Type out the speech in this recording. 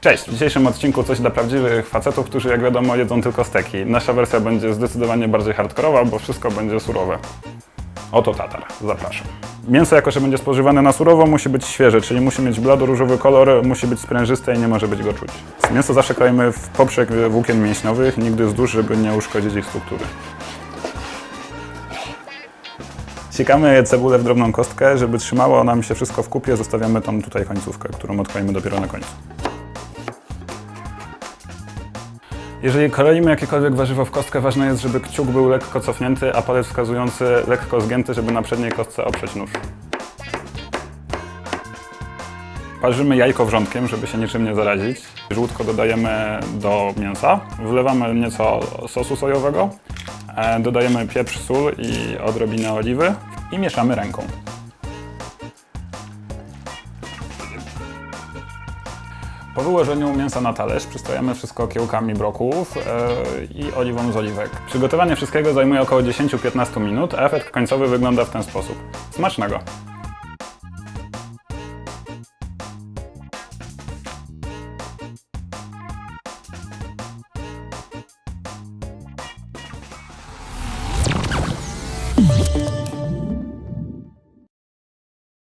Cześć! W dzisiejszym odcinku coś dla prawdziwych facetów, którzy jak wiadomo jedzą tylko steki. Nasza wersja będzie zdecydowanie bardziej hardkorowa, bo wszystko będzie surowe. Oto tatar, zapraszam. Mięso, jako że będzie spożywane na surowo, musi być świeże, czyli musi mieć blado-różowy kolor, musi być sprężyste i nie może być go czuć. Mięso zawsze kroimy w poprzek włókien mięśniowych, nigdy wzdłuż, żeby nie uszkodzić ich struktury. Siekamy cebulę w drobną kostkę, żeby trzymało nam się wszystko w kupie, zostawiamy tą tutaj końcówkę, którą odkroimy dopiero na końcu. Jeżeli kroimy jakiekolwiek warzywo w kostkę, ważne jest, żeby kciuk był lekko cofnięty, a palec wskazujący lekko zgięty, żeby na przedniej kostce oprzeć nóż. Parzymy jajko wrzątkiem, żeby się niczym nie zarazić. Żółtko dodajemy do mięsa. Wlewamy nieco sosu sojowego. E, Dodajemy pieprz, sól i odrobinę oliwy i mieszamy ręką. Po wyłożeniu mięsa na talerz przystojemy wszystko kiełkami brokułów e, i oliwą z oliwek. Przygotowanie wszystkiego zajmuje około 10-15 minut, a efekt końcowy wygląda w ten sposób. Smacznego!